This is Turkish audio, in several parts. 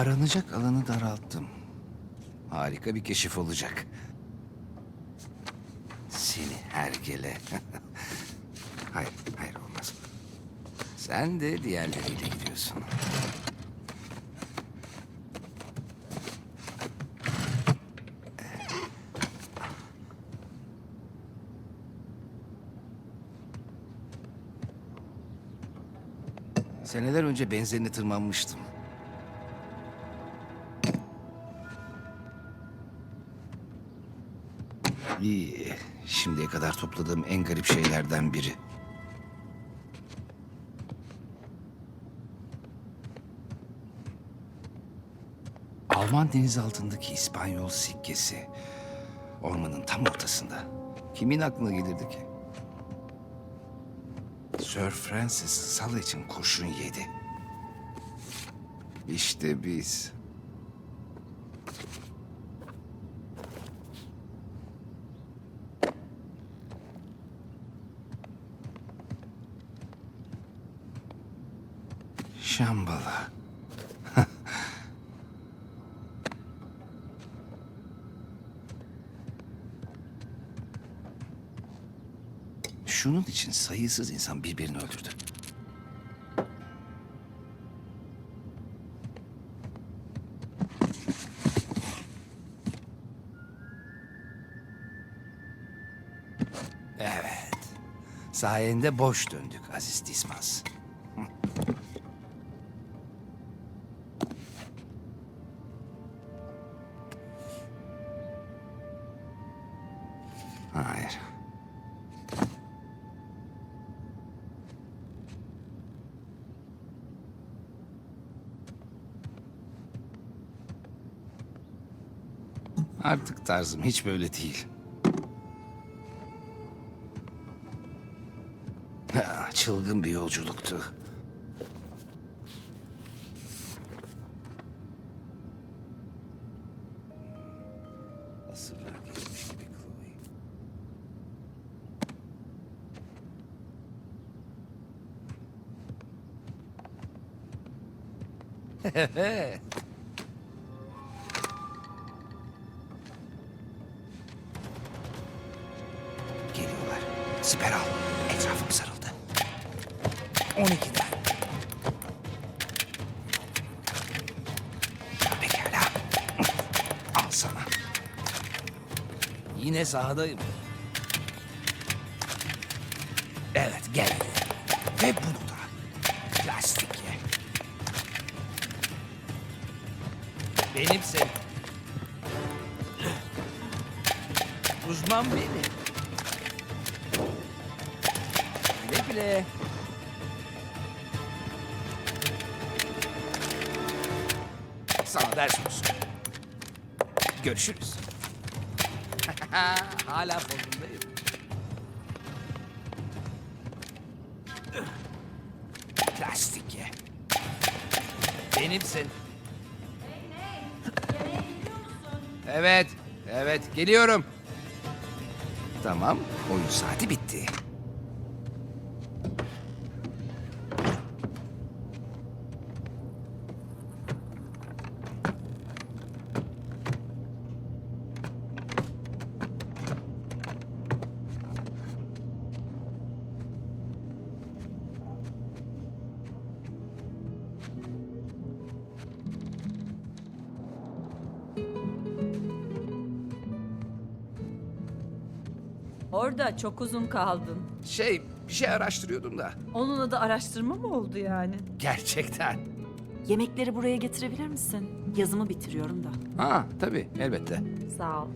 Aranacak alanı daralttım. Harika bir keşif olacak. Seni hergele. hayır, hayır olmaz. Sen de diğerleriyle gidiyorsun. Seneler önce benzerini tırmanmıştım. İyi. Şimdiye kadar topladığım en garip şeylerden biri. Alman denizaltındaki İspanyol sikkesi. Ormanın tam ortasında. Kimin aklına gelirdi ki? Sir Francis Sal için kurşun yedi. İşte biz. Şambala. Şunun için sayısız insan birbirini öldürdü. Evet. Sayende boş döndük Aziz Dismas. Artık tarzım hiç böyle değil. Ha, çılgın bir yolculuktu. Asırlar sahadayım. Evet gel. Ve bunu da. Plastik ye. Benimsin. Uzman benim. Güle güle. Sana ders olsun. Görüşürüz. Hala formundayım. Plastik ye. Benimsin. Evet, evet geliyorum. Tamam, oyun saati bitti. Orada çok uzun kaldın. Şey, bir şey araştırıyordum da. Onunla da araştırma mı oldu yani? Gerçekten. Yemekleri buraya getirebilir misin? Yazımı bitiriyorum da. Ha, tabii, elbette. Sağ ol.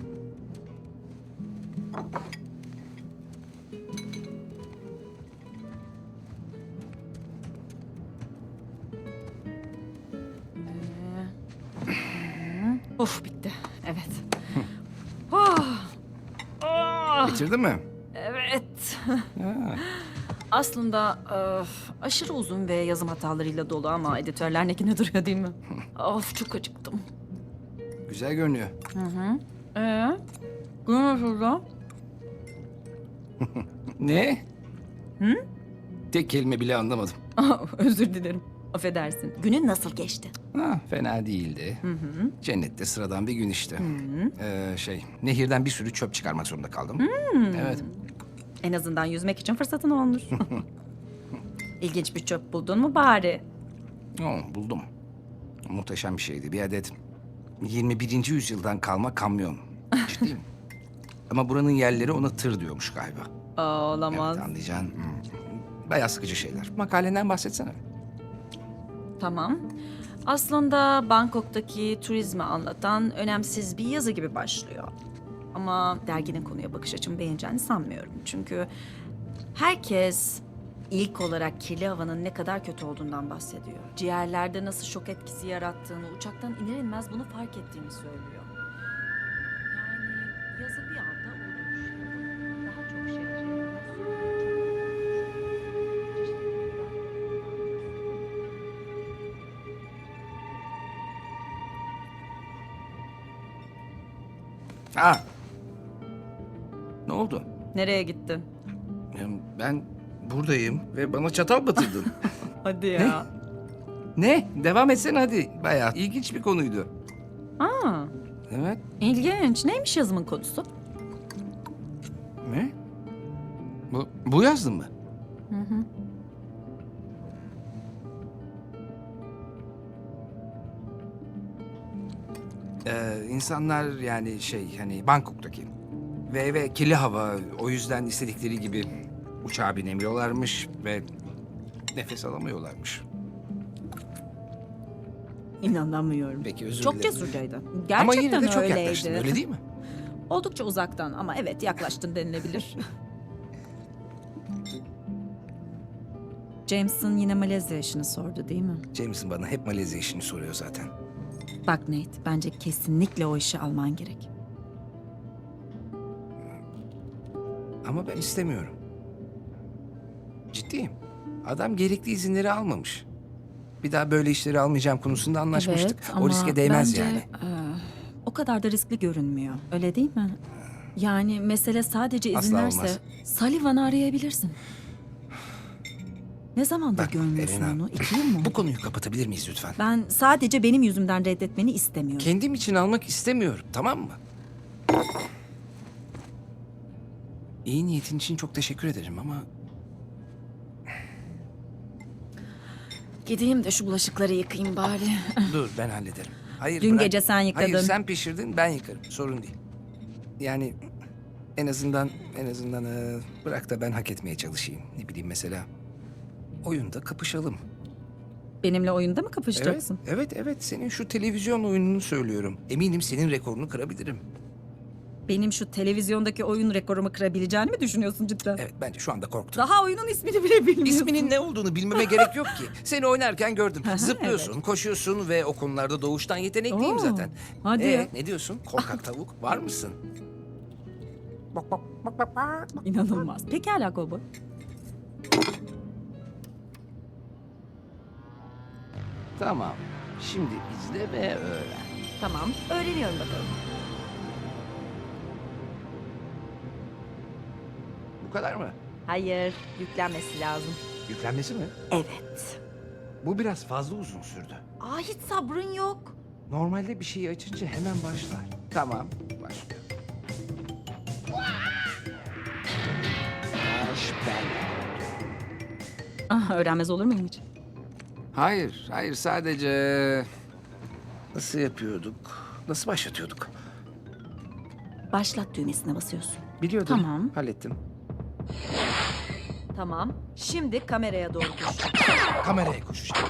Bitirdin mi? evet. Ha, Aslında öf, aşırı uzun ve yazım hatalarıyla dolu ama editörler nekine duruyor değil mi? of çok acıktım. güzel görünüyor. Ee? Bu nasıl da? Ne? Hı? Tek kelime bile anlamadım. Özür dilerim. Affedersin. Günün nasıl geçti? Ha, fena değildi. Cennette sıradan bir gün işte. Ee, şey, nehirden bir sürü çöp çıkarmak zorunda kaldım. Evet. En azından yüzmek için fırsatın olmuş. İlginç bir çöp buldun mu bari? Oo, buldum. Muhteşem bir şeydi. Bir adet 21. yüzyıldan kalma kamyon. Ciddiyim. Ama buranın yerleri ona tır diyormuş galiba. Aa, olamaz. Evet anlayacaksın. Hmm. Bayağı sıkıcı şeyler. Makalenden bahsetsene. Tamam. Aslında Bangkok'taki turizmi anlatan önemsiz bir yazı gibi başlıyor. Ama derginin konuya bakış açımı beğeneceğini sanmıyorum. Çünkü herkes ilk olarak kirli havanın ne kadar kötü olduğundan bahsediyor. Ciğerlerde nasıl şok etkisi yarattığını, uçaktan iner inmez bunu fark ettiğini söylüyor. Ha. Ne oldu? Nereye gittin? Ben buradayım ve bana çatal batırdın. Hadi ya. ne? Devam etsene hadi. Bayağı ilginç bir konuydu. Aa, Evet. ilginç. Neymiş yazımın konusu? Ne? Bu, bu yazdın mı? İnsanlar yani şey hani Bangkok'taki ve ve kirli hava o yüzden istedikleri gibi uçağa binemiyorlarmış ve nefes alamıyorlarmış. İnanamıyorum. Peki özür Çok dilerim. cesurcaydı. Ama Gerçekten yine de çok öyleydi. yaklaştın öyle değil mi? Oldukça uzaktan ama evet yaklaştın denilebilir. Jameson yine Malezya işini sordu değil mi? Jameson bana hep Malezya işini soruyor zaten. Bak Nate, bence kesinlikle o işi alman gerek. Ama ben istemiyorum. Ciddiyim. Adam gerekli izinleri almamış. Bir daha böyle işleri almayacağım konusunda anlaşmıştık. Evet, o ama riske değmez bence, yani. e, o kadar da riskli görünmüyor. Öyle değil mi? Yani mesele sadece Asla izinlerse olmaz. Sullivan'ı arayabilirsin. Ne zamandır Bak, görmüyorsun Elena, onu? İki yıl mı? Bu konuyu kapatabilir miyiz lütfen? Ben sadece benim yüzümden reddetmeni istemiyorum. Kendim için almak istemiyorum, tamam mı? İyi niyetin için çok teşekkür ederim ama Gideyim de şu bulaşıkları yıkayayım bari. dur ben hallederim. Hayır Dün bırak. gece sen yıkadın. Hayır sen pişirdin ben yıkarım sorun değil. Yani en azından en azından bırak da ben hak etmeye çalışayım. Ne bileyim mesela oyunda kapışalım. Benimle oyunda mı Evet, kapışacaksın? evet, evet. Senin şu televizyon oyununu söylüyorum. Eminim senin rekorunu kırabilirim. Benim şu televizyondaki oyun rekorumu kırabileceğini mi düşünüyorsun cidden? Evet, bence şu anda korktum. Daha oyunun ismini bile bilmiyorsun. İsminin ne olduğunu bilmeme gerek yok ki. Seni oynarken gördüm. Zıplıyorsun, koşuyorsun ve o konularda doğuştan yetenekliyim Oo, zaten. hadi Ee, ne diyorsun? Korkak tavuk var mısın? Bak bak bak bak bak. İnanılmaz. Pekala Kobo. Tamam. Şimdi izle ve öğren. Tamam. Öğreniyorum bakalım. Bu kadar mı? Hayır. Yüklenmesi lazım. Yüklenmesi mi? Evet. Bu biraz fazla uzun sürdü. Aa hiç sabrın yok. Normalde bir şeyi açınca hemen başlar. Tamam, başlıyor. Baş bela. Ah, öğrenmez olur muyum hiç? Hayır, hayır sadece... Nasıl yapıyorduk? Nasıl başlatıyorduk? Başlat düğmesine basıyorsun. Biliyordum. Tamam. Hallettim. Tamam. Şimdi kameraya doğru koş. Kameraya koşacağım.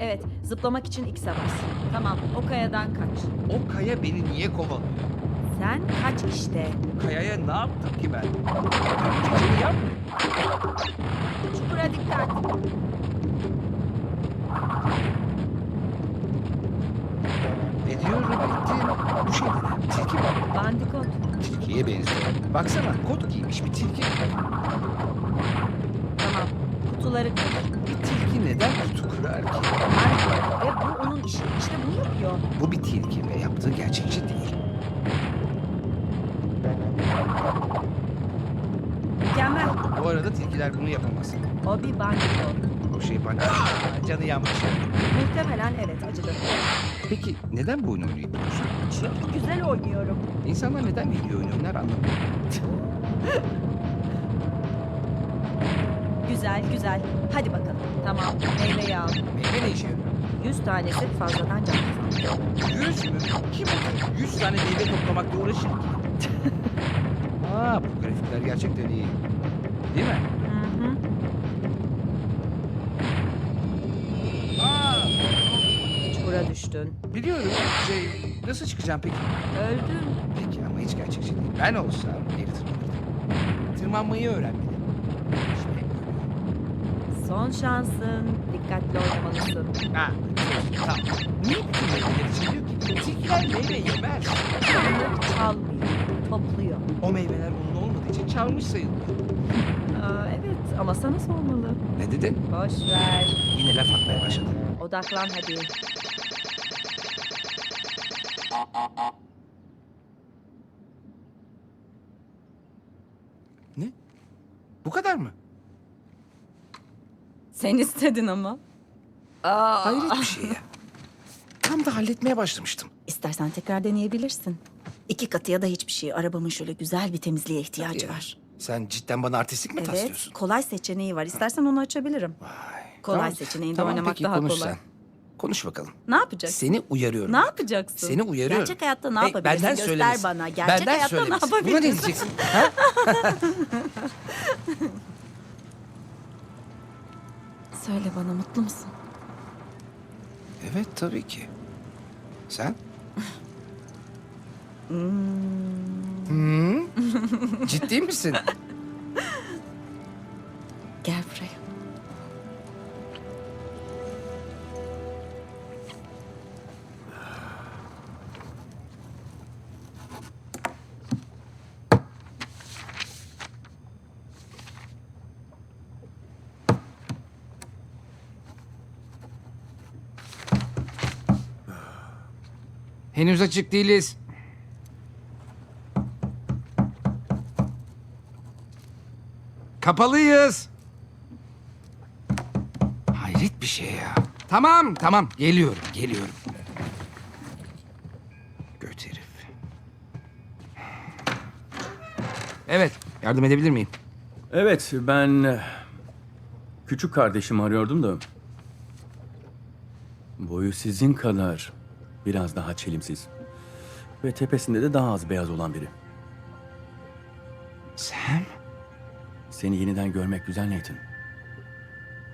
Evet. Zıplamak için X'e bas. Tamam. O kayadan kaç. O kaya beni niye kovalıyor? Sen kaç işte. Kayaya ne yaptım ki ben? Önceliğini yapmıyorum. Çukura dikkat. Ediyorum, ettim. Bu şey ne? Tilki mi? Bandikot. Tilkiye benziyor. Baksana, kot giymiş bir tilki. Tamam. Kutuları kır. Bir tilki neden kutu kırar ki? Ve bu onun işi. İşte bunu yapıyor. Bu bir tilki ve yaptığı gerçekçi değil. Mükemmel. Bu arada tilkiler bunu yapamaz. O bir bandikot. o şey bana. Canı yanmış. Muhtemelen evet acıdı. Peki neden bu oyunu oynayabiliyorsun? Çünkü güzel oynuyorum. İnsanlar neden video oyunu oynar anlamıyorum. Güzel güzel. Hadi bakalım. Tamam meyveyi al. Meyve ne işe yarıyor? 100 tanesi fazladan can kazandırıyor. Yüz mü? Kim oturup yüz tane meyve toplamakla uğraşır ki? Aa bu grafikler gerçekten iyi. Değil mi? Hı hı. Aa Çukura düştün. biliyorum. Şey nasıl çıkacağım peki? Öldün. Peki ama hiç gerçekçi değil. Ben olsam geri tırmanırdım. Tırmanmayı öğrenmedim. İşte Son şansın. Dikkatli oynamalısın. Ha, tamam. Niye bütün meyveleri çalıyor ki? Tilkiler meyve yemez. Onları çalmıyor. Topluyor. O meyveler onun olmadığı için çalmış sayılır. Aa, evet ama sana sormalı. Ne dedin? Boş ver. Yine laf atmaya başladı. Odaklan hadi. Ne? Bu kadar mı? Sen istedin ama. Aa, Hayret bir şey ya. Tam da halletmeye başlamıştım. İstersen tekrar deneyebilirsin. İki katı ya da hiçbir şey. Arabamın şöyle güzel bir temizliğe ihtiyacı Ya, var. Sen cidden bana artistlik mi Evet, taslıyorsun? kolay seçeneği var. İstersen onu açabilirim. Vay. Kolay seçeneğinde tamam, oynamak peki, daha konuş kolay. Sen. Konuş bakalım. Ne yapacaksın? Seni uyarıyorum. Ne yapacaksın? Seni uyarıyorum. Gerçek hayatta ne Hey, yapabilirsin? Benden Göster söylemesin. bana. Gerçek benden hayatta ne söylemesin. yapabilirsin? Buna ne diyeceksin? ha? Söyle bana mutlu musun? Evet tabii ki. Sen? Hmm. Ciddi misin? Gel buraya. Henüz açık değiliz. Kapalıyız. Hayret bir şey ya. Tamam, tamam. Geliyorum, geliyorum. Göt herif. Evet, yardım edebilir miyim? Evet, ben eh, küçük kardeşimi arıyordum da. Boyu sizin kadar biraz daha çelimsiz. Ve tepesinde de daha az beyaz olan biri. Sam? Seni yeniden görmek güzel Nathan.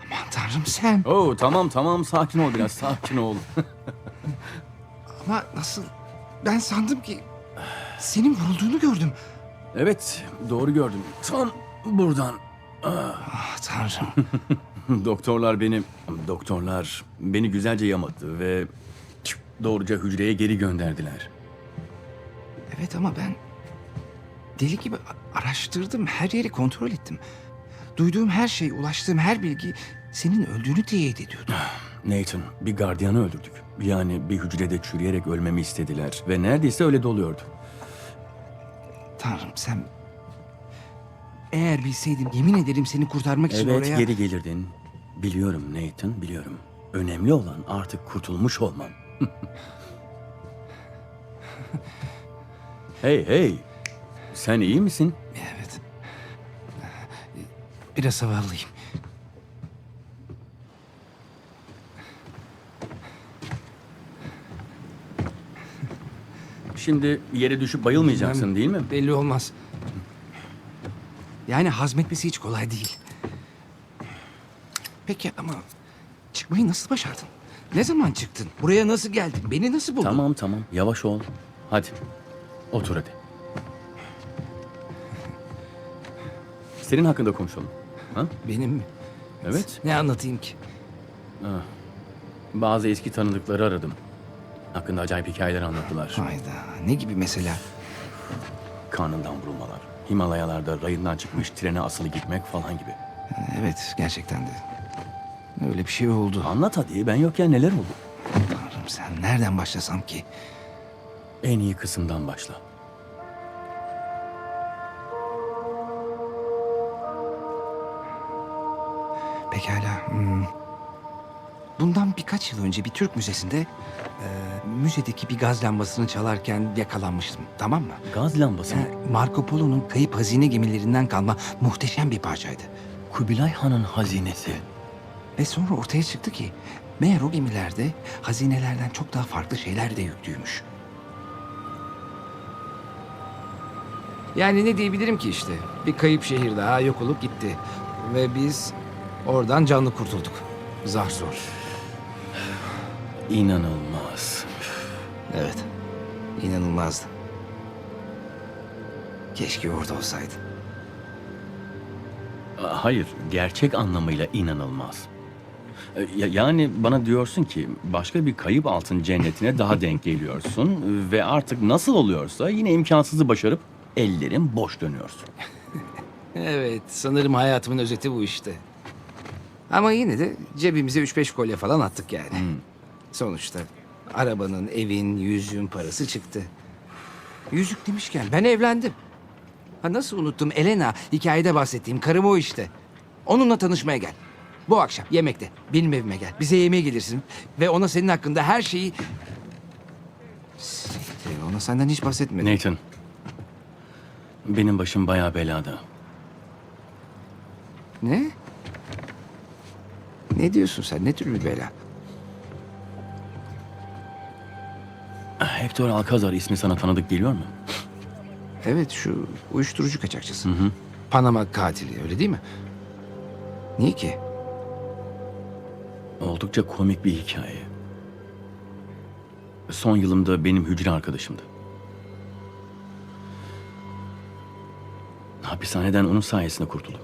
Aman tanrım Sam. Oo tamam tamam sakin ol biraz sakin ol. Ama nasıl? Ben sandım ki senin vurulduğunu gördüm. evet doğru gördüm. Tam buradan. Ah tanrım. Doktorlar beni doktorlar beni güzelce yamadı ve doğruca hücreye geri gönderdiler. Evet ama ben deli gibi araştırdım. Her yeri kontrol ettim. Duyduğum her şey, ulaştığım her bilgi senin öldüğünü teyit ediyordu. Nathan, bir gardiyanı öldürdük. Yani bir hücrede çürüyerek ölmemi istediler ve neredeyse öyle doluyordu. Tanrım sen... Eğer bilseydim yemin ederim seni kurtarmak için Evet, oraya... geri gelirdin. Biliyorum Nathan, biliyorum. Önemli olan artık kurtulmuş olmam. Hey hey, sen iyi misin? Evet. Biraz hava alayım. Şimdi yere düşüp bayılmayacaksın değil mi? Belli olmaz. Yani hazmetmesi hiç kolay değil. Peki ama çıkmayı nasıl başardın? Ne zaman çıktın? Buraya nasıl geldin? Beni nasıl buldun? Tamam tamam, yavaş ol. Hadi, otur hadi. Senin hakkında konuşalım. Ha? Benim mi? Evet. Ne anlatayım ki? Bazı eski tanıdıkları aradım. Hakkında acayip hikayeler anlattılar. Hayda. Ne gibi mesela? Karnından vurulmalar. Himalayalarda rayından çıkmış trene asılı gitmek falan gibi. Evet gerçekten de. Öyle bir şey oldu. Anlat hadi ben yokken neler oldu? Tanrım sen nereden başlasam ki? En iyi kısımdan başla. Pekala. hmm. Bundan birkaç yıl önce bir Türk müzesinde e, müzedeki bir gaz lambasını çalarken yakalanmıştım. Tamam mı? Gaz lambası mı? Marco Polo'nun kayıp hazine gemilerinden kalma muhteşem bir parçaydı. Kubilay Han'ın hazinesi. Ve sonra ortaya çıktı ki meğer o gemilerde hazinelerden çok daha farklı şeyler de yüklüymüş. Yani ne diyebilirim ki işte? Bir kayıp şehir daha yok olup gitti. Ve biz oradan canlı kurtulduk. Zar zor. İnanılmaz. Evet. İnanılmazdı. Keşke orada olsaydı. Hayır, gerçek anlamıyla inanılmaz. E, ya- Yani bana diyorsun ki başka bir kayıp altın cennetine daha denk geliyorsun ve artık nasıl oluyorsa yine imkansızı başarıp ellerin boş dönüyorsun. Evet, sanırım hayatımın özeti bu işte. Ama yine de cebimize 3-5 kolye falan attık yani. Sonuçta arabanın, evin, yüzüğün parası çıktı. Yüzük demişken ben evlendim. Ha nasıl unuttum Elena, hikayede bahsettiğim karım o işte. Onunla tanışmaya gel. Bu akşam yemekte benim evime gel. Bize yemeğe gelirsin ve ona senin hakkında her şeyi... Siktir, ona senden hiç bahsetmedim. Nathan, benim başım bayağı belada. Ne? Ne diyorsun sen? Ne tür bir bela? Hector Alcazar ismi sana tanıdık geliyor mu? Evet şu uyuşturucu kaçakçısı. Panama katili öyle değil mi? Niye ki? Oldukça komik bir hikaye. Son yılımda benim hücre arkadaşımdı. Hapishaneden onun sayesinde kurtuldum.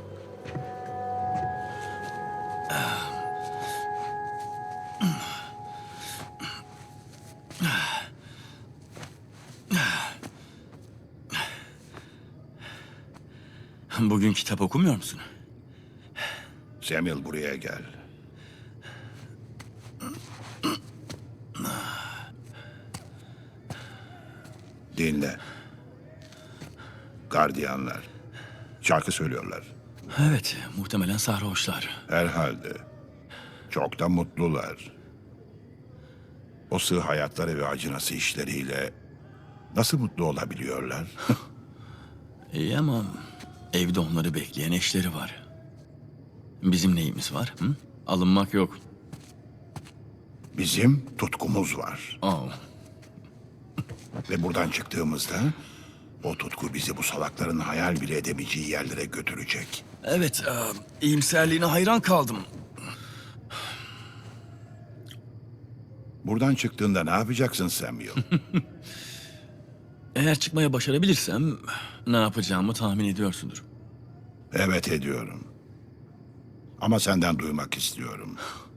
Bugün kitap okumuyor musun? Samuel buraya gel. Dinle. Gardiyanlar. Şarkı söylüyorlar. Evet, muhtemelen sarhoşlar. Herhalde. Çok da mutlular. O sığ hayatları ve acınası işleriyle nasıl mutlu olabiliyorlar? İyi ama evde onları bekleyen eşleri var. Bizim neyimiz var? Hı? Alınmak yok. Bizim tutkumuz var. Oh. Ve buradan çıktığımızda o tutku bizi bu salakların hayal bile edemeyeceği yerlere götürecek. Evet, e, iyimserliğine hayran kaldım. Buradan çıktığında ne yapacaksın Samuel? Eğer çıkmaya başarabilirsem ne yapacağımı tahmin ediyorsundur. evet ediyorum. Ama senden duymak istiyorum.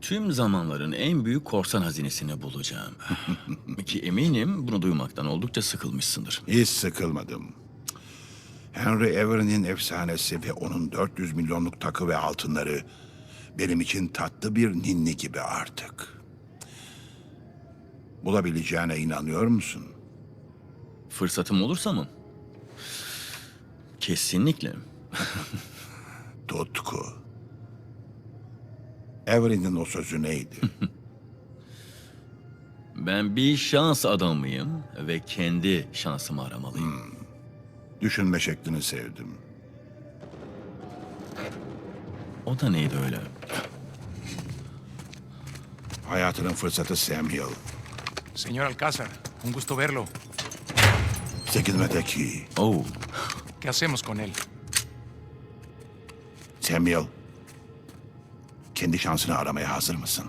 Tüm zamanların en büyük korsan hazinesini bulacağım. Ki eminim bunu duymaktan oldukça sıkılmışsındır. Hiç sıkılmadım. Henry Everin'in efsanesi ve onun 400 milyonluk takı ve altınları benim için tatlı bir ninni gibi artık. Bulabileceğine inanıyor musun? Fırsatım olursa mı? Kesinlikle. Tutku. Everin'in o sözü neydi? Ben bir şans adamıyım ve kendi şansımı aramalıyım. Düşünme şeklini sevdim. O da neydi öyle? Hayatının fırsatı Samuel. Señor Alcázar, un gusto verlo. Çekilmedeki Oh, ¿Qué hacemos con él? Samuel. Kendi şansını aramaya hazır mısın?